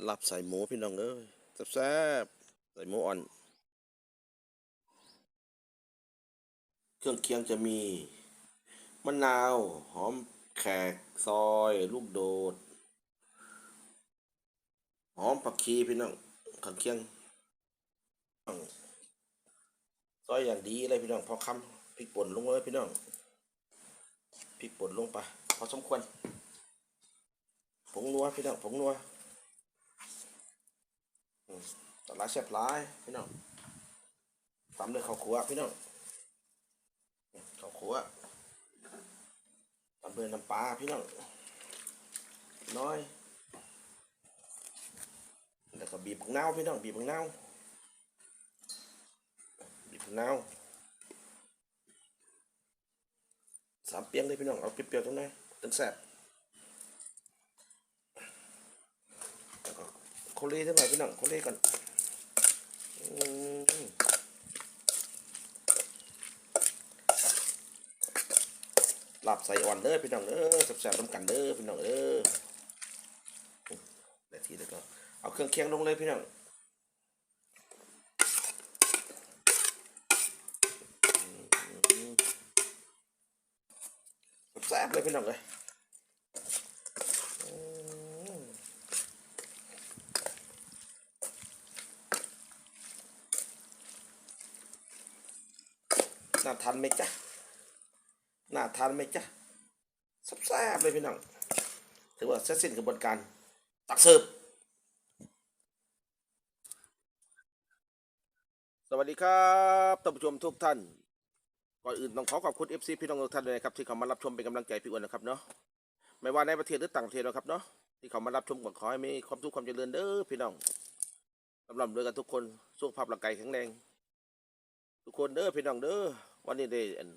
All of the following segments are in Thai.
หลับใส่หมูพี่น้องเอ้ยแซ่บใส่หมูอ่อน เครื่องเคียงจะมีมะนาว หอมแขกซอย ลูกโดด หอมผักชีพี่น้องเครื่องเคียงซอยอย่างดีเลยพี่น้องพอคำพริกป่นลงเลยพี่น้องพริกป่นลงไปพอสมควรผงนัวพี่น้องผงนัว อืมตลาดแซ่บลายพี่น้องตำด้วยข้าวคั่วพี่น้องข้าวคั่วตำด้วยน้ำปลาพี่น้องน้อยแล้วก็บีบมะนาวพี่น้องบีบมะนาวบีบมะนาวสามเปียงเลยพี่น้องเอาเปรี้ยวๆตรงไหนตึงแสบแล้ว โคเล่เท่ไหร่พี่น้องโคเล่ก่อนหลับใส่อ่อนเด้อพี่น้องเด้อแสบๆน้ำกันเด้อพี่น้องเด้อนาทีแล้วก็เอาเครื่องเคียงลงเลยพี่น้องแซ่บเลยพี่น้องเลยอืมน่า ทานไหมจ๊ะน่าทานไหมจ๊ะแซ่บเลยพี่น้องถือว่าเสร็จสิ้นกระบวนการตักเสิร์ฟสวัสดีครับท่านผู้ชมทุกท่าน ก่อนอื่นต้องขอขอบคุณ FC พี่น้องทุกท่านเลยนะครับที่เขามารับชมเป็นกำลังใจพี่อ้วนนะครับเนาะไม่ว่าในประเทศหรือต่างประเทศนะครับเนาะที่เขามารับชมก็ขอให้มีความสุขความเจริญเด้อพี่น้องสำหรับด้วยกันทุกคนสุขภาพร่างกายแข็งแรงทุกคนเด้อพี่น้องเด้อ วันนี้ได้อัน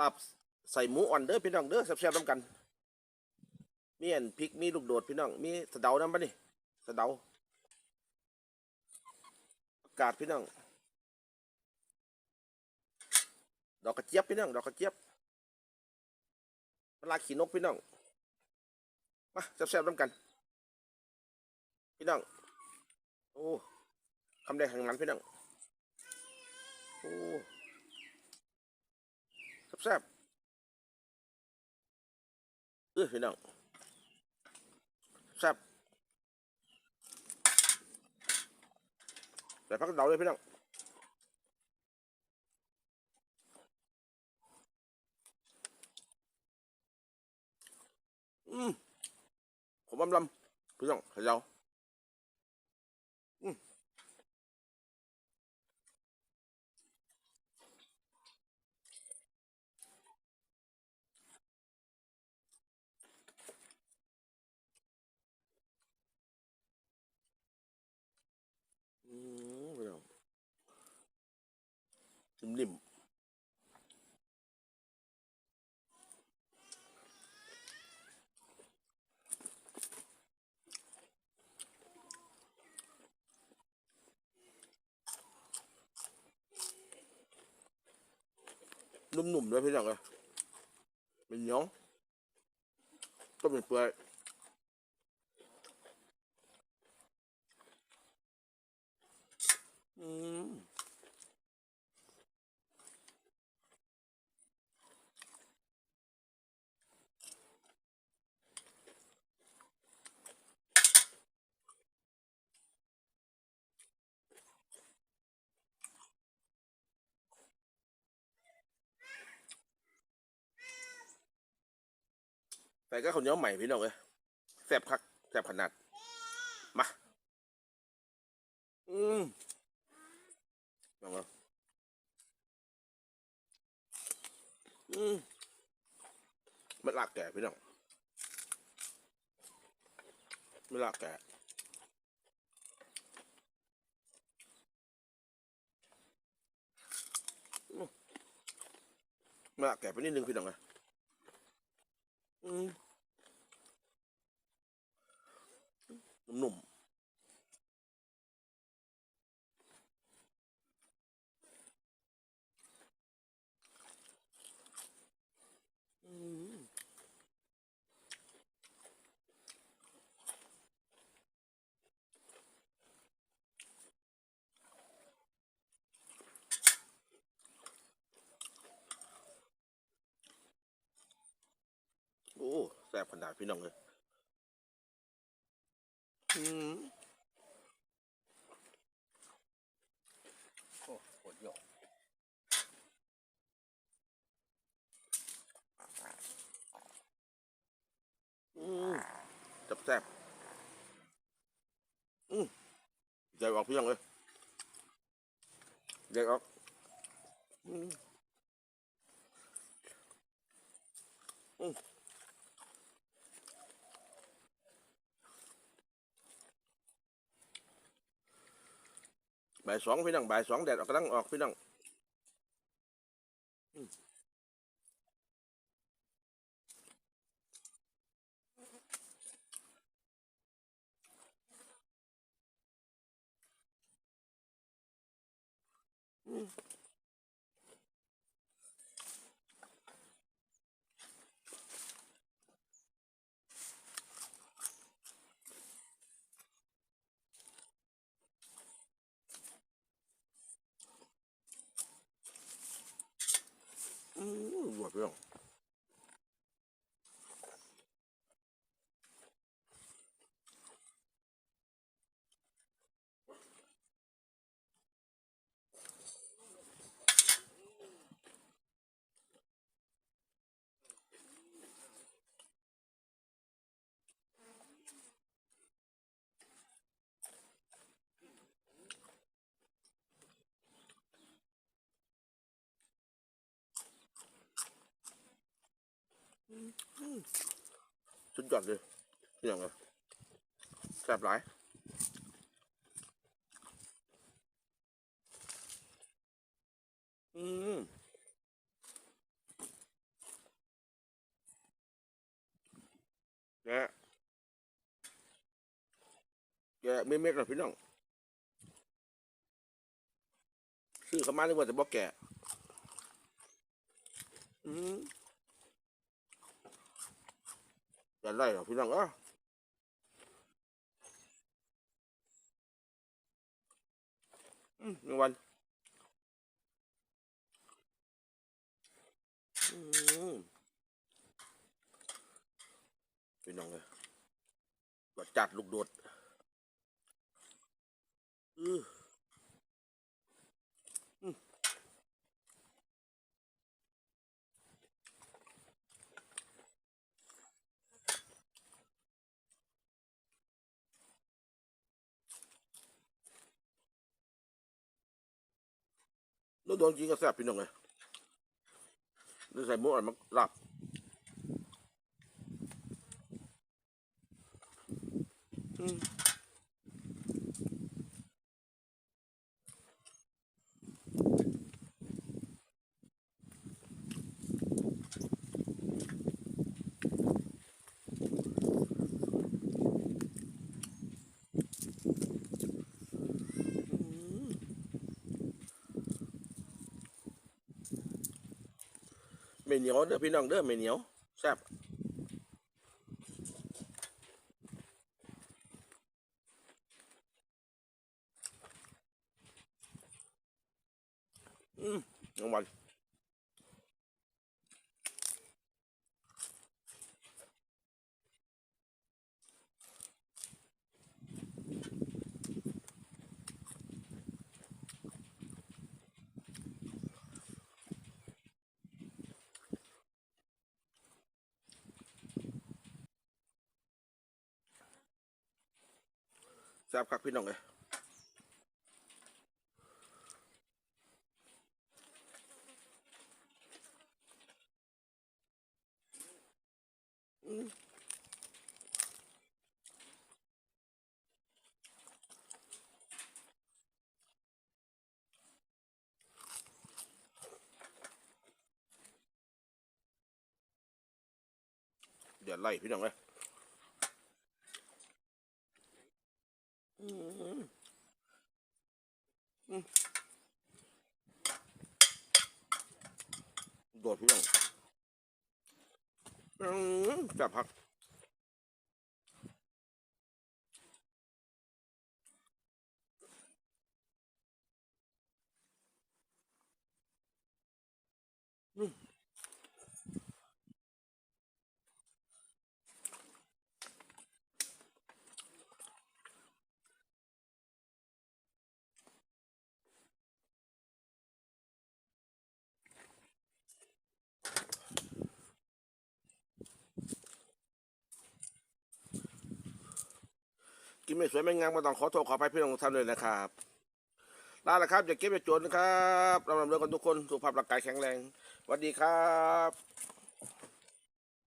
ลาบใส่หมูอ่อนเด้อพี่น้องเด้อแซ่บๆน้ำกันมีอันพริกมีลูกโดดพี่น้องมีสะเดาน้ำปะนี่สะเดาอากาศพี่น้องดอกกระเจี๊ยบพี่น้องดอกกระเจี๊ยบปลาขี้นกพี่น้องมาแซ่บๆน้ำกัน พี่น้องโอ้คำแดงข้างนั้นพี่น้องโอ้ แซ่บเออพี่น้องแซ่บแต่พักเดาเลยพี่น้องอืมผมอำลำพี่น้องเขยาอืมอืมพี่น้อง นิ่มนุ่มๆด้วยพี่น้องเลยเป็นเหนียวก็เป็นเปื่อยอืม แต่ก็ข้าวเหนียวใหม่พี่น้องเลยแซ่บคักแซ่บขนาด มา อืมลองเอาอืมไม่ลากแก่พี่น้องไม่ลากแก่มไม่ลากแก่ไปนิดนึงพี่น้องเล ยอืมนุ่มๆอืม ซ่บขนาด พี่น้องเลยอืมโอ้ปวดโยกอืมแซ่บแซ่บอืมใจออกพี่น้องเลยใจออกอืมอืม บ่ายสองพี่น้องบ่ายสองแดดออกกำลังออกพี่น้องอืมอื ม สุดยอดเลยพี่น้องเลยแซ่บหลายอืมแกะแกไม่เม็ดหรอพี่น้องซื้อเข้ามานึกว่าจะบอกแกอืม อย่าไล่หรอพี่น้องเออหนึ่งวันพี่น้องเลยรสจัดลูกโดดอือ ลูกโดนจรินก็แซ่บพี่น้องเลยนี่ใส่หมูอ่อนมาหลับอืม ไม่เหนียวเด้อพี่น้องเด้อไม่เหนียวแซ่บอืมน้องวัน แซ่บครับพี่น้องเลยอืมเดี๋ยวไล่พี่น้องเลย อืมอืมโดดพี่น้องอืมจับพัก กินไม่สวยไม่งามก็ต้องขอโทษขอไปพี่น้องท่านเลยนะครับลาละครับอย่าเก็บอย่าจนนะครับเราลำเรือกันทุกคนสุขภาพร่างกายแข็งแรงสวัสดีครับ